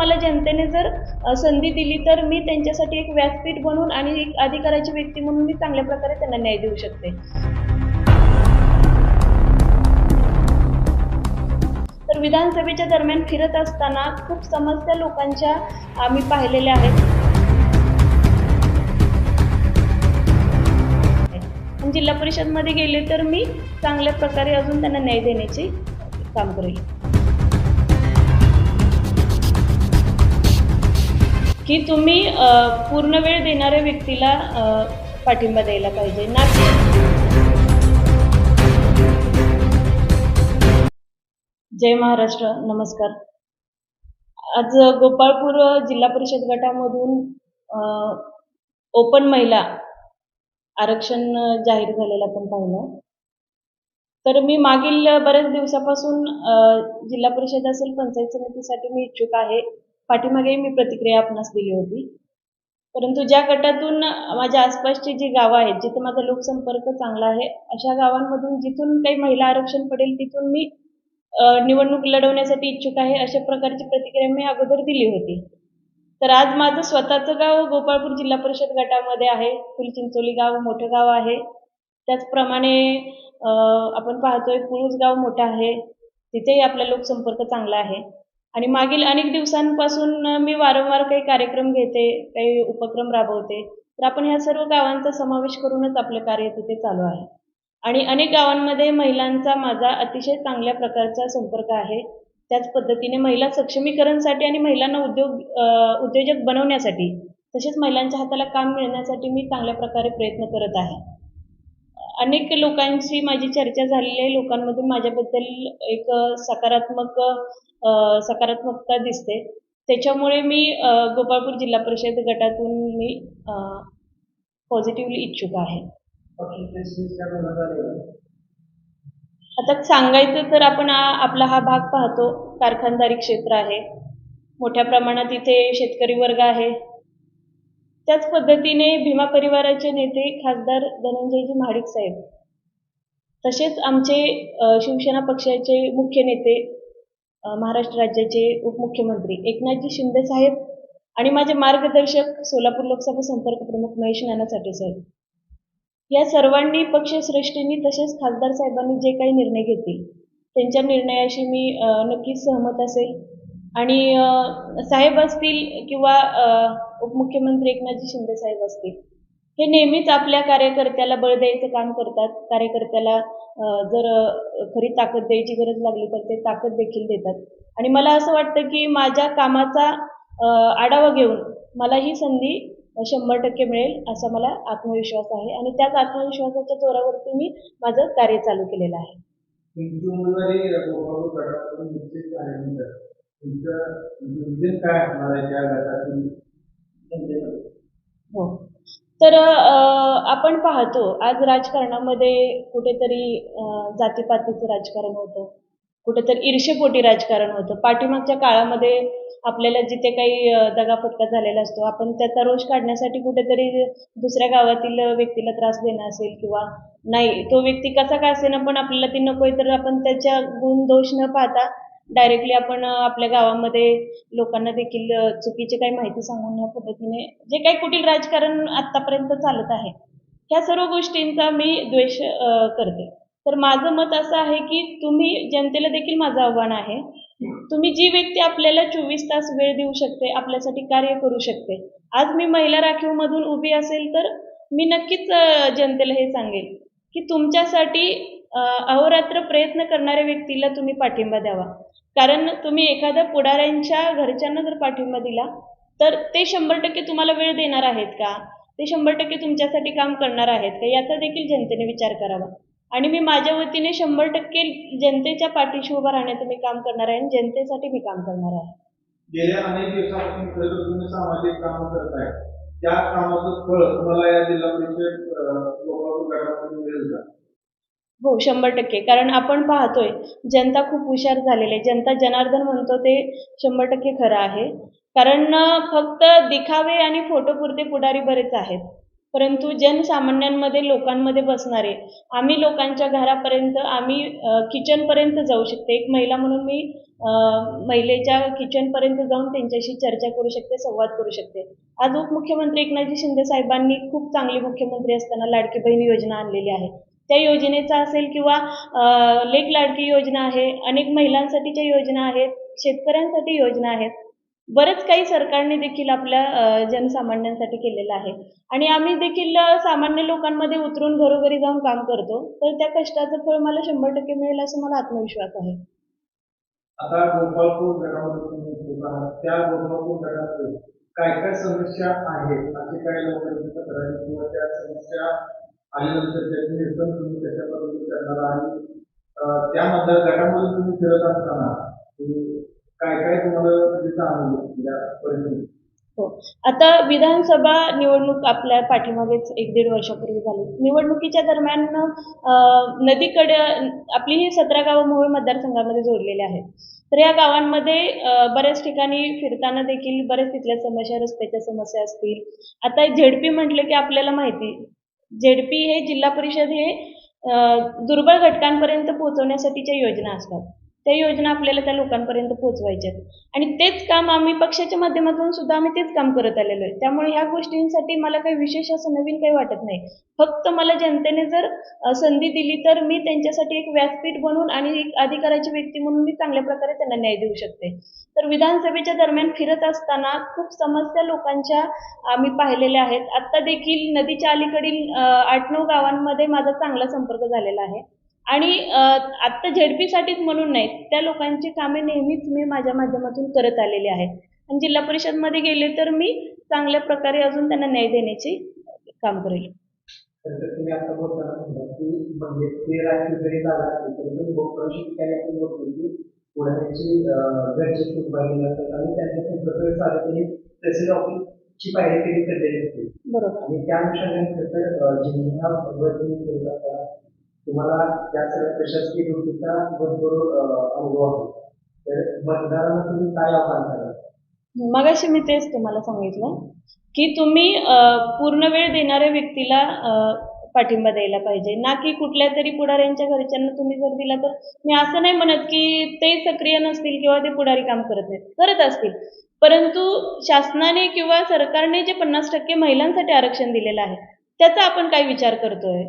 मला जनतेने जर संधी दिली तर मी त्यांच्यासाठी एक व्यासपीठ बनून आणि एक अधिकाराची व्यक्ती म्हणून मी चांगल्या प्रकारे त्यांना न्याय देऊ शकते. तर विधानसभेच्या दरम्यान फिरत असताना खूप समस्या लोकांच्या आम्ही पाहिलेल्या आहेत. जिल्हा परिषदमध्ये गेले तर मी चांगल्या प्रकारे अजून त्यांना न्याय देण्याचे काम करेल. की तुम्ही पूर्ण वेळ देणाऱ्या व्यक्तीला पाठिंबा द्यायला पाहिजे. ना जय महाराष्ट्र. नमस्कार. आज गोपाळपूर जिल्हा परिषद गटामधून ओपन महिला आरक्षण जाहीर झालेलं आपण पाहिलं. तर मी मागील बऱ्याच दिवसापासून जिल्हा परिषद असेल पंचायत समितीसाठी मी इच्छुक आहे. पाठीमागेही मी प्रतिक्रिया आपणास दिली होती. परंतु ज्या गटातून माझ्या आसपासची जी गावं आहेत जिथे माझा लोकसंपर्क चांगला आहे अशा गावांमधून जिथून काही महिला आरक्षण पडेल तिथून मी निवडणूक लढवण्यासाठी इच्छुक आहे अशा प्रकारची प्रतिक्रिया मी अगोदर दिली होती. तर आज माझं स्वतःचं गाव गोपाळपूर जिल्हा परिषद गटामध्ये आहे. फुलचिंचोली गाव मोठं गाव आहे. त्याचप्रमाणे आपण पाहतोय पुळूस गाव मोठं आहे. तिथेही आपला लोकसंपर्क चांगला आहे. आणि मागील अनेक दिवसांपासून मी वारंवार काही कार्यक्रम घेते काही उपक्रम राबवते. तर आपण ह्या सर्व गावांचा समावेश करूनच आपलं कार्य तिथे चालू आहे. आणि अनेक गावांमध्ये महिलांचा माझा अतिशय चांगल्या प्रकारचा संपर्क आहे. त्याच पद्धतीने महिला सक्षमीकरणसाठी आणि महिलांना उद्योग उद्योजक बनवण्यासाठी तसेच महिलांच्या हाताला काम मिळण्यासाठी मी चांगल्या प्रकारे प्रयत्न करत आहे. अनेक लोकांशी माझी चर्चा झालेली आहे. लोकांमधून माझ्याबद्दल एक सकारात्मक सकारात्मकता दिसते. त्याच्यामुळे मी गोपाळपूर जिल्हा परिषद गटातून मी पॉझिटिव्हली इच्छुक आहे. आता सांगायचं तर आपण आपला हा भाग पाहतो. कारखानदारी क्षेत्र आहे. मोठ्या प्रमाणात इथे शेतकरी वर्ग आहे. त्याच पद्धतीने भीमा परिवाराचे नेते खासदार धनंजयजी महाडिक साहेब. तसेच आमचे शिवसेना पक्षाचे मुख्य नेते महाराष्ट्र राज्याचे उपमुख्यमंत्री एकनाथजी शिंदे साहेब आणि माझे मार्गदर्शक सोलापूर लोकसभा संपर्क प्रमुख महेश नाना साठे साहेब. या सर्वांनी पक्षश्रेष्ठींनी तसेच खासदार साहेबांनी जे काही निर्णय घेतील त्यांच्या निर्णयाशी मी नक्कीच सहमत असेल. आणि साहेब असतील किंवा उपमुख्यमंत्री एकनाथजी शिंदे साहेब असतील. हे नेहमीच आपल्या कार्यकर्त्याला बळ द्यायचं काम करतात. कार्यकर्त्याला जर खरी ताकद द्यायची गरज लागली तर ते ताकद देखील देतात. आणि मला असं वाटतं की माझ्या कामाचा आढावा घेऊन मला ही संधी शंभर टक्के मिळेल असा मला आत्मविश्वास आहे. आणि त्याच आत्मविश्वासाच्या जोरावरती मी माझं कार्य चालू केलेलं आहे. तुमचं काय हो. तर आपण पाहतो आज राजकारणामध्ये कुठेतरी जातीपातीचं राजकारण होतं. कुठेतरी ईर्षेपोटी राजकारण होतं. पाठीमागच्या काळामध्ये आपल्याला जिथे काही दगाफटका झालेला असतो आपण त्याचा रोष काढण्यासाठी कुठेतरी दुसऱ्या गावातील व्यक्तीला त्रास देणं असेल किंवा नाही तो व्यक्ती कसा का असेना पण आपल्याला ती नकोय तर आपण त्याच्या गुण दोष न पाहता डायरेक्टली आपण आपल्या गावामध्ये लोकांना देखील चुकीची काही माहिती सांगून या पद्धतीने जे काही कुटील राजकारण आत्तापर्यंत चालत आहे ह्या सर्व गोष्टींचा मी द्वेष करते. तर माझं मत असं आहे की तुम्ही जनतेला देखील माझं आव्हान आहे. तुम्ही जी व्यक्ती आपल्याला चोवीस तास वेळ देऊ शकते आपल्यासाठी कार्य करू शकते आज मी महिला राखीवमधून उभी असेल तर मी नक्कीच जनतेला हे सांगेल की तुमच्यासाठी अहोरात्र प्रयत्न करणाऱ्या व्यक्तीला तुम्ही पाठिंबा द्यावा. कारण तुम्ही एखाद्या पुढाऱ्यांच्या घरच्यांना जर पाठिंबा दिला तर ते शंभर टक्के तुम्हाला वेळ देणार आहेत का? ते शंभर टक्के तुमच्यासाठी काम करणार आहेत का? याचा देखील जनतेने विचार करावा. आणि मी माझ्या वतीने शंभर टक्के जनतेच्या पाठीशी उभं राहण्याचं मी काम करणार आहे आणि जनतेसाठी मी काम करणार आहे. गेल्या अनेक दिवसापासून खरं तर तुम्ही सामाजिक करताय त्या कामाचं फळ तुम्हाला या जिल्हा परिषद मिळेल का? हो शंभर टक्के. कारण आपण पाहतोय जनता खूप हुशार झालेली आहे. जनता जनार्दन म्हणतो ते शंभर टक्के खरं आहे. कारण फक्त दिखावे आणि फोटोपुरते पुढारी बरेच आहेत. परंतु जनसामान्यांमध्ये लोकांमध्ये बसणारे आम्ही लोकांच्या घरापर्यंत आम्ही किचनपर्यंत जाऊ शकते. एक महिला म्हणून मी महिलेच्या किचनपर्यंत जाऊन त्यांच्याशी चर्चा करू शकते संवाद करू शकते. आज उपमुख्यमंत्री एकनाथजी शिंदे साहेबांनी खूप चांगली मुख्यमंत्री असताना लाडकी बहीण योजना आणलेली आहे. त्या योजनेचा असेल किंवा लेक लाडकी योजना आहे अनेक महिलांसाठीच्या योजना आहेत शेतकऱ्यांसाठी योजना आहेत. बरंच काही सरकारने देखील आपल्या जनसामान्यांसाठी केलेलं आहे. आणि आम्ही देखील सामान्य लोकांमध्ये उतरून घरोघरी जाऊन काम करतो. तर त्या कष्टाचं फळ मला शंभर टक्के मिळेल असं मला आत्मविश्वास आहे. आता गोपाळपूर गटामध्ये त्या गोपाळपूर काय काय समस्या आहेत? असे काही लोकांची तक्रारी किंवा त्या समस्या आणि नंतर त्याचे निरसन तुम्ही कशा पद्धतीने करणार आणि अं, त्या मतदार गटामध्ये तुम्ही फिरत असताना काय काय तुम्हाला तिथे जाणवलं? या परिस्थितीत. हो. आता विधानसभा निवडणूक आपल्या पाठीमागेच एक दीड वर्षापूर्वी झाली. निवडणुकीच्या दरम्यान नदीकडे आपली ही सतरा गावं मोहोळ मतदारसंघामध्ये जोडलेली आहेत. तर या गावांमध्ये बऱ्याच ठिकाणी फिरताना देखील बऱ्याच तिथल्या समस्या रस्त्याच्या समस्या असतील. आता झेडपी म्हटलं की आपल्याला माहिती झेडपी हे जिल्हा परिषद हे दुर्बळ घटकांपर्यंत पोहोचवण्यासाठीच्या योजना असतात. त्या योजना आपल्याला त्या लोकांपर्यंत पोहोचवायच्या आहेत आणि तेच काम आम्ही पक्षाच्या माध्यमातून सुद्धा आम्ही तेच काम करत आलेलो आहे. त्यामुळे ह्या गोष्टींसाठी मला काही विशेष असं नवीन काही वाटत नाही. फक्त मला जनतेने जर संधी दिली तर मी त्यांच्यासाठी एक व्यासपीठ बनून आणि एक अधिकाराची व्यक्ती म्हणून मी चांगल्या प्रकारे त्यांना न्याय देऊ शकते. तर विधानसभेच्या दरम्यान फिरत असताना खूप समस्या लोकांच्या आम्ही पाहिलेल्या आहेत. आत्ता देखील नदीच्या अलीकडील आठ नऊ गावांमध्ये माझा चांगला संपर्क झालेला आहे. आणि आत्ता झेडपीसाठीच म्हणून नाही त्या लोकांची कामे नेहमीच मी माझ्या माध्यमातून करत आलेली आहे. आणि जिल्हा परिषदमध्ये गेले तर मी चांगल्या प्रकारे अजून त्यांना न्याय देण्याचे काम करेल. म्हणजे बरोबर. तुम्हाला त्या सगळ्या प्रशासकीय गोष्टीचा भरपूर अनुभव आहे. तर मतदारांना तुम्ही काय आव्हान कराल? मगाशी मी तेच तुम्हाला सांगितलं की तुम्ही पूर्ण वेळ देणाऱ्या व्यक्तीला पाठिंबा द्यायला पाहिजे. ना की कुठल्या तरी पुढाऱ्यांच्या घरच्यांना तुम्ही जर दिला तर. मी असं नाही म्हणत की ते सक्रिय नसतील किंवा ते पुढारी काम करत नाहीत. करत असतील. परंतु शासनाने किंवा सरकारने जे पन्नास टक्के महिलांसाठी आरक्षण दिलेलं आहे त्याचा आपण काय विचार करतोय?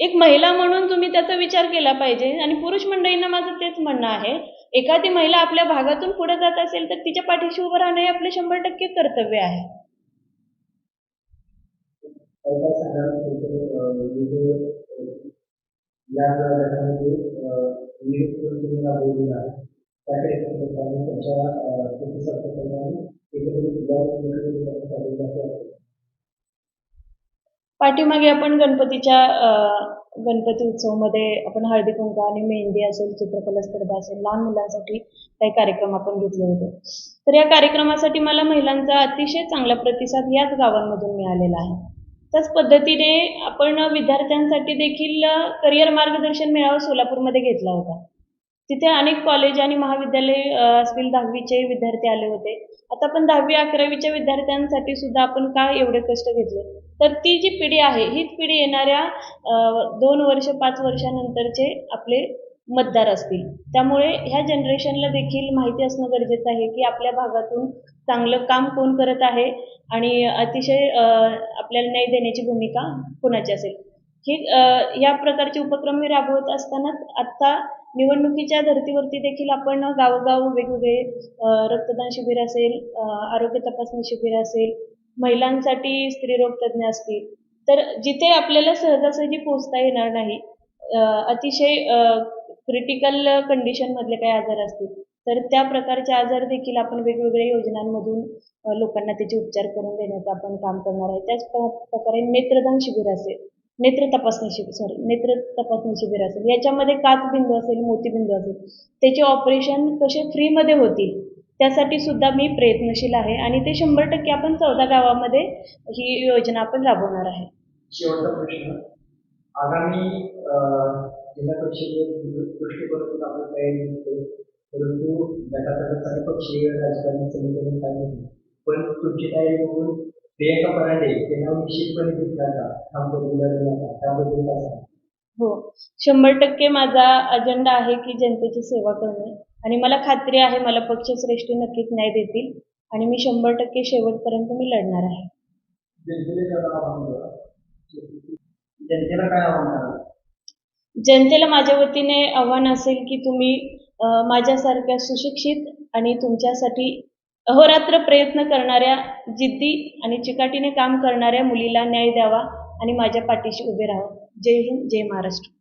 एक महिला म्हणून तुम्ही त्याचा विचार केला पाहिजे. आणि पुरुष मंडळींना माझं तेच म्हणणं आहे. एखादी महिला आपल्या भागातून पुढे जात असेल तर तिच्या पाठीशी उभं राहणं हे आपले शंभर टक्के कर्तव्य आहे. काय पाठीमागे आपण गणपतीच्या गणपती उत्सवमध्ये आपण हळदी कुंकू आणि मेहंदी असेल चित्रकला स्पर्धा असेल लहान मुलांसाठी काही कार्यक्रम आपण घेतले होते. तर या कार्यक्रमासाठी मला महिलांचा अतिशय चांगला प्रतिसाद याच गावांमधून मिळालेला आहे. त्याच पद्धतीने आपण विद्यार्थ्यांसाठी देखील करिअर मार्गदर्शन मेळावा सोलापूरमध्ये घेतला होता. तिथे अनेक कॉलेज आणि महाविद्यालय असतील. दहावीचे विद्यार्थी आले होते. आता आपण दहावी अकरावीच्या विद्यार्थ्यांसाठी सुद्धा आपण का एवढे कष्ट घेतले? तर ती जी पिढी आहे हीच पिढी येणाऱ्या दोन वर्ष पाच वर्षानंतरचे आपले मतदार असतील. त्यामुळे ह्या जनरेशनला देखील माहिती असणं गरजेचं आहे की आपल्या भागातून चांगलं काम कोण करत आहे आणि अतिशय आपल्याला न्याय देण्याची भूमिका कोणाची असेल? हे या प्रकारचे उपक्रम मी राबवत असतानाच आत्ता निवडणुकीच्या धर्तीवरती देखील आपण गावोगाव वेगवेगळे रक्तदान शिबिर असेल आरोग्य तपासणी शिबिर असेल महिलांसाठी स्त्रीरोग तज्ज्ञ असतील तर जिथे आपल्याला सहजासहजी पोहोचता येणार नाही अतिशय क्रिटिकल कंडिशनमधले काही आजार असतील तर त्या प्रकारचे आजार देखील आपण वेगवेगळ्या योजनांमधून लोकांना त्याचे उपचार करून देण्याचं आपण काम करणार आहे. त्याच प्रकारे नेत्रदान शिबिर असेल नेत्र तपासणी शिबिर सॉरी नेत्र तपासणी शिबिर असेल. याच्यामध्ये काच बिंदू असेल मोतीबिंदू असेल त्याचे ऑपरेशन कसे फ्रीमध्ये होतील त्यासाठी सुद्धा मी प्रयत्नशील आहे. आणि ते शंभर टक्के आपण चौदा गावामध्ये ही योजना आपण राबवणार आहे. शेवटचा प्रश्न. आगामी जिल्हा परिषद दृष्टिकोनातून आपण तयारी करतो परंतु गटातटासाठी पक्षीय राजकारणी समीकरण काय नाही पण तुमची तयारी बघून प्रियंका परांडे निश्चितपणे का त्याबद्दल काय सांगा हो. शंभर टक्के माझा अजेंडा आहे की जनतेची सेवा करणे. आणि मला खात्री आहे मला पक्षश्रेष्ठी नक्कीच न्याय देतील. आणि मी शंभर टक्के शेवटपर्यंत मी लढणार आहे. जनतेला काय आव्हान कराल जनतेला माझ्या वतीने आव्हान असेल की तुम्ही माझ्यासारख्या सुशिक्षित आणि तुमच्यासाठी अहोरात्र प्रयत्न करणाऱ्या जिद्दी आणि चिकाटीने काम करणाऱ्या मुलीला न्याय द्यावा आणि माझ्या पाठीशी उभे राहावं. जय हिंद जय महाराष्ट्र.